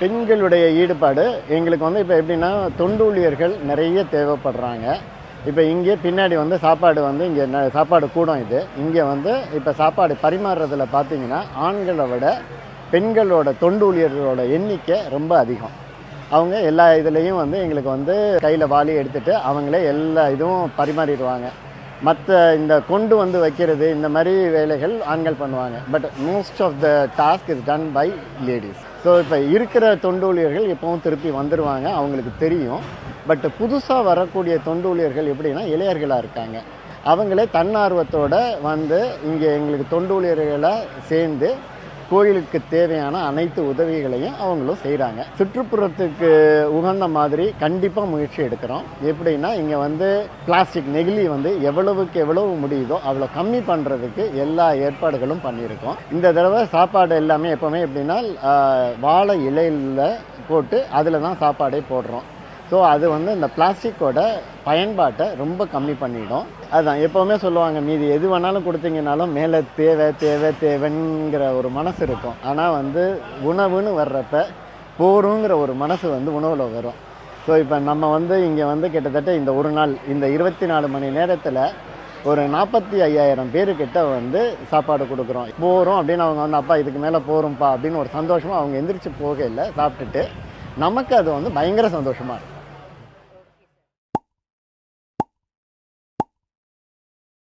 பெண்களுடைய ஈடுபாடு எங்களுக்கு வந்து இப்போ எப்படின்னா தொண்டூழியர்கள் நிறைய தேவைப்படுறாங்க. இப்போ இங்கே பின்னாடி வந்து சாப்பாடு வந்து இங்கே ந- சாப்பாடு கூடம் இது. இங்கே வந்து இப்போ சாப்பாடு பரிமாறுறதுல பார்த்தீங்கன்னா ஆண்களை விட பெண்களோட தொண்டூழியர்களோட எண்ணிக்கை ரொம்ப அதிகம். அவங்க எல்லா இதுலேயும் வந்து எங்களுக்கு வந்து கையில் வாளி எடுத்துட்டு அவங்களே எல்லா இதுவும் பரிமாறிடுவாங்க. மற்ற இந்த கொண்டு வந்து வைக்கிறது இந்த மாதிரி வேலைகள் ஆண்கள் பண்ணுவாங்க. But most of the task is done by ladies so இப்போ இருக்கிற தொண்டு ஊழியர்கள் எப்பவும் திருப்பி வந்துடுவாங்க அவங்களுக்கு தெரியும். பட் புதுசாக வரக்கூடிய தொண்டு ஊழியர்கள் எப்படின்னா இளையர்களாக இருக்காங்க. அவங்களே தன்னார்வத்தோடு வந்து இங்கே எங்களுக்கு தொண்டு ஊழியர்களை சேர்ந்து கோயிலுக்கு தேவையான அனைத்து உதவிகளையும் அவங்களும் செய்கிறாங்க சுற்றுப்புறத்துக்கு உகந்த மாதிரி கண்டிப்பாக முயற்சி எடுக்கிறோம். எப்படின்னா இங்கே வந்து பிளாஸ்டிக் நெகிழி வந்து எவ்வளவுக்கு எவ்வளவு முடியுதோ அவ்வளோ கம்மி பண்ணுறதுக்கு எல்லா ஏற்பாடுகளும் பண்ணியிருக்கோம். இந்த தடவை சாப்பாடு எல்லாமே எப்போவுமே எப்படின்னா வாழை இலையில் போட்டு அதில் தான் சாப்பாடே போடுறோம். ஸோ அது வந்து இந்த பிளாஸ்டிக்கோட பயன்பாட்டை ரொம்ப கம்மி பண்ணிடும். அதுதான் எப்போவுமே சொல்லுவாங்க மீதி எது வேணாலும் கொடுத்தீங்கனாலும் மேலே தேவை தேவை தேவைங்கிற ஒரு மனசு இருக்கும். ஆனால் வந்து உணவுன்னு வர்றப்ப போருங்கிற ஒரு மனசு வந்து உணவில் வரும். ஸோ இப்போ நம்ம வந்து இங்கே வந்து கிட்டத்தட்ட இந்த ஒரு நாள் இந்த இருபத்தி நாலு மணி நேரத்தில் ஒரு நாற்பத்தி ஐயாயிரம் பேருக்கிட்ட வந்து சாப்பாடு கொடுக்குறோம். போகிறோம் அப்படின்னு அவங்க வந்து அப்பா இதுக்கு மேலே போகிறோம்ப்பா அப்படின்னு ஒரு சந்தோஷமாக அவங்க எந்திரிச்சு போகையில் சாப்பிட்டுட்டு நமக்கு அது வந்து பயங்கர சந்தோஷமாக இருக்கும்.